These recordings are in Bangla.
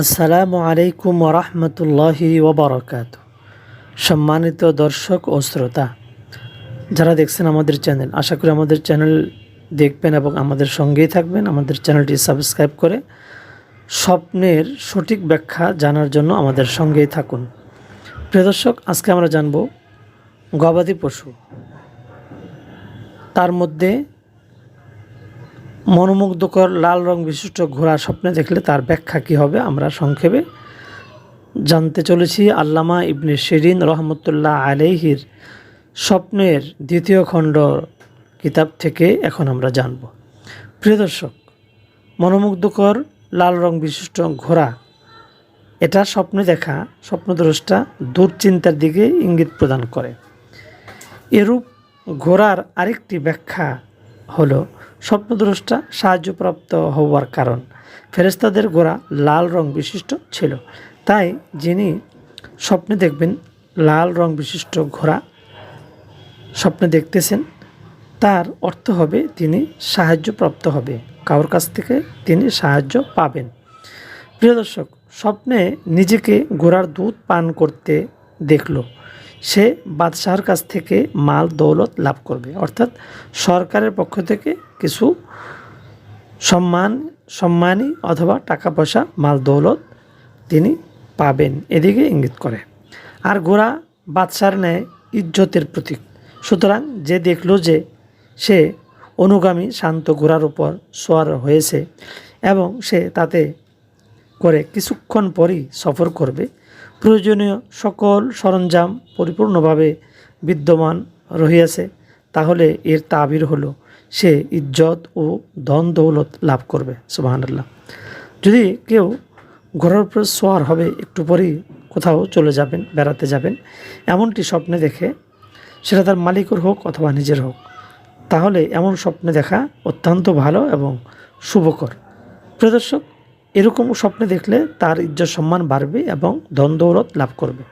আসসালামু আলাইকুম ওরহমতুল্লাহি ওবরাকাত। সম্মানিত দর্শক ও শ্রোতা, যারা দেখছেন আমাদের চ্যানেল, আশা করি আমাদের চ্যানেল দেখবেন এবং আমাদের সঙ্গেই থাকবেন। আমাদের চ্যানেলটি সাবস্ক্রাইব করে স্বপ্নের সঠিক ব্যাখ্যা জানার জন্য আমাদের সঙ্গেই থাকুন। প্রিয় দর্শক, আজকে আমরা জানব গবাদি পশু। তার মধ্যে মনোমুগ্ধকর লাল রং বিশিষ্ট ঘোড়া স্বপ্নে দেখলে তার ব্যাখ্যা কী হবে আমরা সংক্ষেপে জানতে চলেছি। আল্লামা ইবনে শিরিন রহমতুল্লাহ আলাইহির স্বপ্নের দ্বিতীয় খণ্ড কিতাব থেকে এখন আমরা জানব। প্রিয় দর্শক, মনোমুগ্ধকর লাল রং বিশিষ্ট ঘোড়া, এটা স্বপ্নে দেখা, স্বপ্নদ্রষ্টা দুশ্চিন্তার দিকে ইঙ্গিত প্রদান করে। এরূপ ঘোড়ার আরেকটি ব্যাখ্যা হলো স্বপ্নদ্রষ্টা সাহায্যপ্রাপ্ত হওয়ার কারণ। ফেরেস্তাদের ঘোড়া লাল রং বিশিষ্ট ছিল। তাই যিনি স্বপ্নে দেখবেন লাল রং বিশিষ্ট ঘোড়া স্বপ্নে দেখতেছেন, তার অর্থ হবে তিনি সাহায্যপ্রাপ্ত হবে। কারোর কাছ থেকে তিনি সাহায্য পাবেন। প্রিয় দর্শক, স্বপ্নে নিজেকে ঘোড়ার দুধ পান করতে দেখল। সে বাদশাহর কাছ থেকে মাল, দৌলত লাভ করবে। অর্থাৎ সরকারের পক্ষ থেকে কিছু সম্মান সম্মানী অথবা টাকা পয়সা মাল, দৌলত তিনি পাবেন, এদিকে ইঙ্গিত করে। আর ঘোড়া বাদশার ন্যায় ইজ্জতের প্রতীক। সুতরাং যে দেখল যে সে অনুগামী শান্ত ঘোড়ার উপর সোয়ার হয়েছে এবং সে তাতে করে কিছুক্ষণ পরই সফর করবে প্রয়োজনীয় সকল সরঞ্জাম পরিপূর্ণভাবে বিদ্যমান রহিয়াছে, তাহলে এর তাবির হলো, সে ইজ্জত ও ধন দৌলত লাভ করবে সুবাহান্লাহ যদি কেউ ঘোড়ার উপর সোয়ার হবে, একটু পরেই কোথাও চলে যাবেন, বেড়াতে যাবেন, এমনটি স্বপ্নে দেখে, সেটা তার মালিকের হোক অথবা নিজের হোক, তাহলে এমন স্বপ্নে দেখা অত্যন্ত ভালো এবং শুভকর। প্রদর্শক এরকম স্বপ্নে দেখলে তার ইজ্জত সম্মান বাড়বে এবং ধন দৌলত লাভ করবে।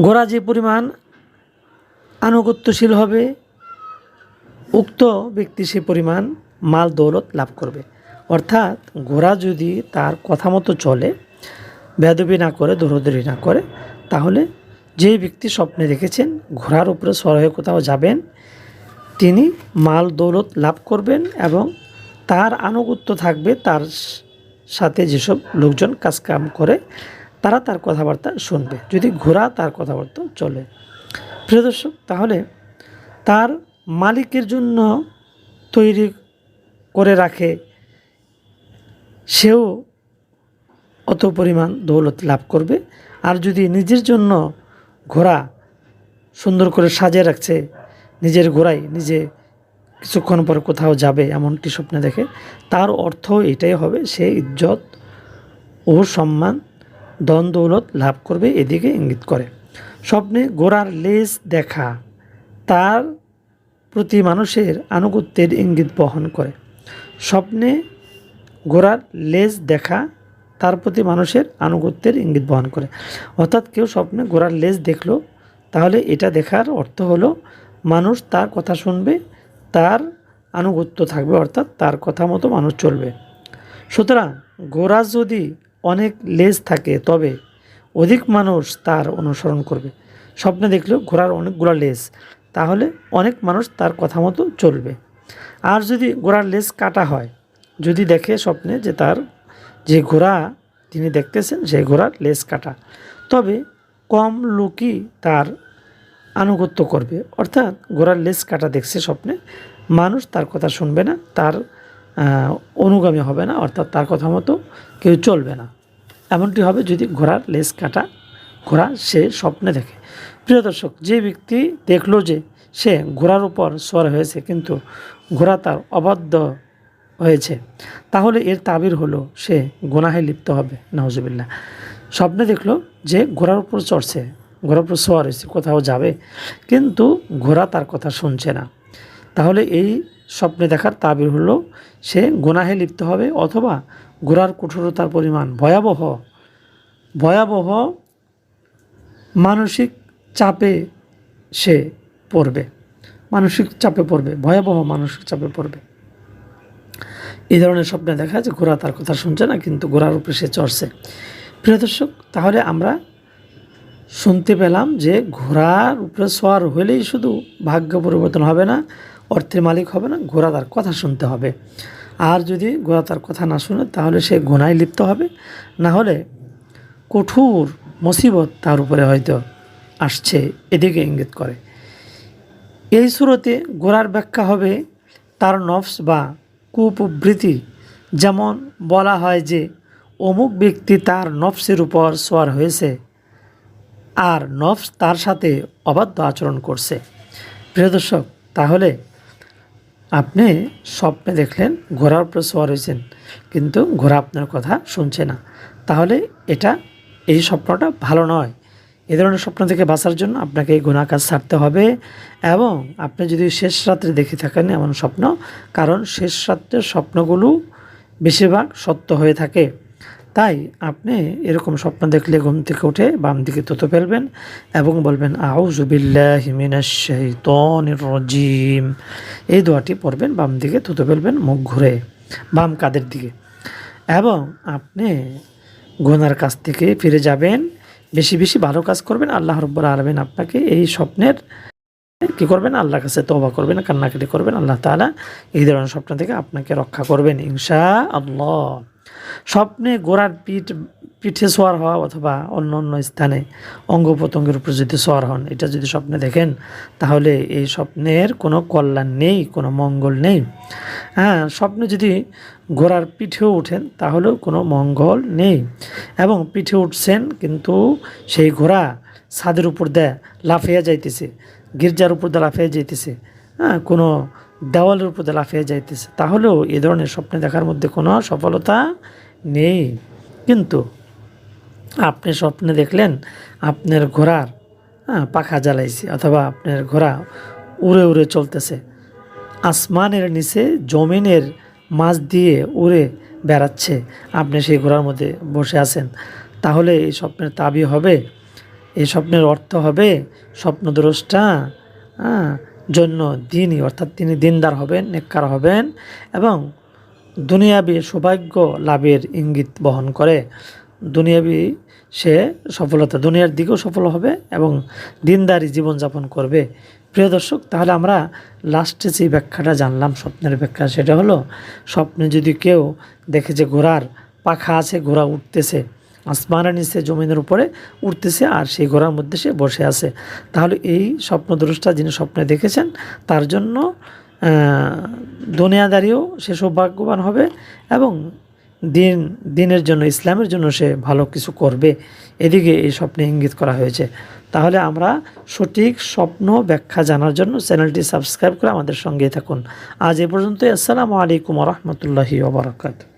ঘোড়া যে পরিমাণ আনুগত্যশীল হবে, উক্ত ব্যক্তি সে পরিমাণ মাল দৌলত লাভ করবে। অর্থাৎ ঘোড়া যদি তার কথা মতো চলে, বেদবি না করে দৌড়দৌড়ি না করে, তাহলে যে ব্যক্তি স্বপ্নে দেখেছেন, ঘোড়ার উপরে সর হয়ে কোথাও যাবেন, তিনি মাল দৌলত লাভ করবেন এবং তার আনুগত্য থাকবে তার সাথে যেসব লোকজন কাজকাম করে, তারা তার কথাবার্তা শুনবে। যদি ঘোড়া তার কথাবার্তা চলে। প্রিয় দর্শক, তাহলে তার মালিকের জন্য তৈরি করে রাখে সেও অত পরিমাণ দৌলত লাভ করবে। আর যদি নিজের জন্য ঘোড়া সুন্দর করে সাজিয়ে রাখছে, নিজের ঘোড়াই নিজে কিছুক্ষণ পর কোথাও যাবে এমনটি স্বপ্নে দেখে। তার অর্থ এটাই হবে, সে ইজ্জত ও সম্মান দন দৌলত লাভ করবে এদিকে ইঙ্গিত করে। স্বপ্নে ঘোড়ার লেজ দেখা, তার প্রতি মানুষের আনুগত্যের ইঙ্গিত বহন করে। স্বপ্নে ঘোড়ার লেজ দেখা, তার প্রতি মানুষের আনুগত্যের ইঙ্গিত বহন করে। অর্থাৎ কেউ স্বপ্নে ঘোড়ার লেজ দেখল, তাহলে এটা দেখার অর্থ হলো, মানুষ তার কথা শুনবে তার আনুগত্য থাকবে, অর্থাৎ তার কথা মতো মানুষ চলবে। সুতরাং ঘোড়া যদি অনেক লেজ থাকে, তবে অধিক মানুষ তার অনুসরণ করবে। স্বপ্নে দেখলেও ঘোড়ার অনেকগুলো লেজ, তাহলে অনেক মানুষ তার কথা মতো চলবে। আর যদি ঘোড়ার লেজ কাটা হয়, যদি দেখে স্বপ্নে যে তার, যে ঘোড়া তিনি দেখতেছেন, সেই ঘোড়ার লেজ কাটা, তবে কম লোকই তার আনুগত্য করবে। অর্থাৎ ঘোড়ার লেজ কাটা দেখছে স্বপ্নে। মানুষ তার কথা শুনবে না, তার অনুগামী হবে না, অর্থাৎ তার কথা মতো কেউ চলবে না। এমনটি হবে যদি ঘোড়ার লেজ কাটা, ঘোড়া সে স্বপ্নে দেখে। প্রিয় দর্শক, যে ব্যক্তি দেখল যে সে ঘোড়ার উপর সর হয়েছে, কিন্তু ঘোড়া তার অবাধ্য হয়েছে, তাহলে এর তাবির হলো সে গোনাহে লিপ্ত হবে নওয়াজবিল্লা স্বপ্নে দেখল যে ঘোড়ার উপর চড়ছে ঘোড়ার উপর হয়েছে কোথাও যাবে। কিন্তু ঘোড়া তার কথা শুনছে না। তাহলে এই স্বপ্নে দেখার তাবির হলো, সে গুনাহে লিপ্ত হবে অথবা ঘোড়ার কঠোরতার পরিমাণ ভয়াবহ ভয়াবহ মানসিক চাপে সে পড়বে। মানসিক চাপে পড়বে, ভয়াবহ মানসিক চাপে পড়বে। এই ধরনের স্বপ্নে দেখা যে ঘোড়া তার কথা শুনছে না, কিন্তু ঘোড়ার উপরে সে চড়ছে। প্রিয় দর্শক, তাহলে আমরা শুনতে পেলাম যে ঘোড়ার উপরে সোয়ার হলেই শুধু ভাগ্য পরিবর্তন হবে না, অর্থের মালিক হবে না, ঘোড়া তার কথা শুনতে হবে। আর যদি ঘোড়া তার কথা না শুনে, তাহলে সে গুনায় লিপ্ত হবে। না হলে কঠোর মুসিবত তার উপরে হয়তো আসছে, এদিকে ইঙ্গিত করে। এই সুরতে গোড়ার ব্যাখ্যা হবে তার নফস বা কুপ্রবৃত্তি যেমন বলা হয় যে, অমুক ব্যক্তি তার নফসের উপর সোয়ার হয়েছে আর নফস তার সাথে অবাধ্য আচরণ করছে। প্রিয় দর্শক, তাহলে আপনি স্বপ্নে দেখলেন, ঘোড়ার উপরে সোয়ার হয়েছেন, কিন্তু ঘোড়া আপনার কথা শুনছে না। তাহলে এটা, এই স্বপ্নটা ভালো নয়। এ ধরনের স্বপ্ন থেকে বাঁচার জন্য আপনাকে এই গুণা কাজ ছাড়তে হবে এবং আপনি যদি শেষ রাত্রে দেখে থাকেন এমন স্বপ্ন, কারণ শেষ রাত্রের স্বপ্নগুলো বেশিরভাগ সত্য হয়ে থাকে। তাই আপনি এরকম স্বপ্ন দেখলে ঘুম থেকে উঠে বাম দিকে তুতো ফেলবেন এবং বলবেন আউজুবিল্লাহিমিনাশাইতনির রজিম। এই দোয়াটি পড়বেন, বাম দিকে তুতো ফেলবেন, মুখ ঘুরে বাম কাদের দিকে। এবং আপনি গুনার কাছ থেকে ফিরে যাবেন, বেশি বেশি ভালো কাজ করবেন। আল্লাহ রব্বুল আলমিন আপনাকে এই স্বপ্নের কি করবেন? আল্লাহর কাছে তবা করবেন, কান্নাকাটি করবেন। আল্লাহ তাআলা এই ধরনের স্বপ্ন থেকে আপনাকে রক্ষা করবেন ইনশা আল্লাহ স্বপ্নে গোড়ার পিঠ, পিঠে সোয়ার হওয়া অথবা অন্য অন্য স্থানে অঙ্গ প্রত্যঙ্গের উপর যদি সোয়ার হন, এটা যদি স্বপ্নে দেখেন, তাহলে এই স্বপ্নের কোনো কল্যাণ নেই, কোনো মঙ্গল নেই। হ্যাঁ স্বপ্নে যদি ঘোড়ার পিঠেও উঠেন তাহলেও কোনো মঙ্গল নেই। এবং পিঠে উঠছেন, কিন্তু সেই ঘোড়া ছাদের উপর দেয় লাফিয়া যাইতেছে, গির্জার উপর দিয়ে লাফিয়ে যাইতেছে। হ্যাঁ কোনো দেওয়ালের উপর লাফিয়ে যাইতেছে। তাহলেও এ ধরনের স্বপ্নে দেখার মধ্যে কোনো সফলতা নেই। কিন্তু আপনি স্বপ্নে দেখলেন, আপনার ঘোড়ার পাখা জ্বালাইছে অথবা আপনার ঘোড়া উড়ে উড়ে চলতেছে। আসমানের নিচে জমিনের মাছ দিয়ে উড়ে বেড়াচ্ছে। আপনি সেই ঘোড়ার মধ্যে বসে আছেন। তাহলে এই স্বপ্নের তাবি হবে, এই স্বপ্নের অর্থ হবে স্বপ্নদ্রষ্টা হ্যাঁ জন্য দিনই, অর্থাৎ তিনি দিনদার হবেন, নেককার হবেন এবং দুনিয়াবি সৌভাগ্য লাভের ইঙ্গিত বহন করে। দুনিয়াবি সে সফলতা, দুনিয়ার দিকেও সফল হবে এবং দিনদারি জীবনযাপন করবে। প্রিয় দর্শক, তাহলে আমরা লাস্টে যে ব্যাখ্যাটা জানলাম, স্বপ্নের ব্যাখ্যা, সেটা হলো, স্বপ্নে যদি কেউ দেখে যে ঘোড়ার পাখা আছে, ঘোড়া উঠতেছে আসমানের নিচে জমিনের উপরে উঠতেছে আর সেই ঘোড়ার মধ্যে সে বসে আছে। তাহলে এই স্বপ্নদ্রষ্টা যিনি স্বপ্নে দেখেছেন, তার জন্য দুনিয়াদারিও সে সৌভাগ্যবান হবে এবং দিন, দিনের জন্য, ইসলামের জন্য সে ভালো কিছু করবে। এদিকে এই স্বপ্নে ইঙ্গিত করা হয়েছে। তাহলে আমরা সঠিক স্বপ্ন ব্যাখ্যা জানার জন্য চ্যানেলটি সাবস্ক্রাইব করে আমাদের সঙ্গেই থাকুন। আজ এ পর্যন্তই। আসসালামু আলাইকুম রহমতুল্লাহি ওবরাকাতু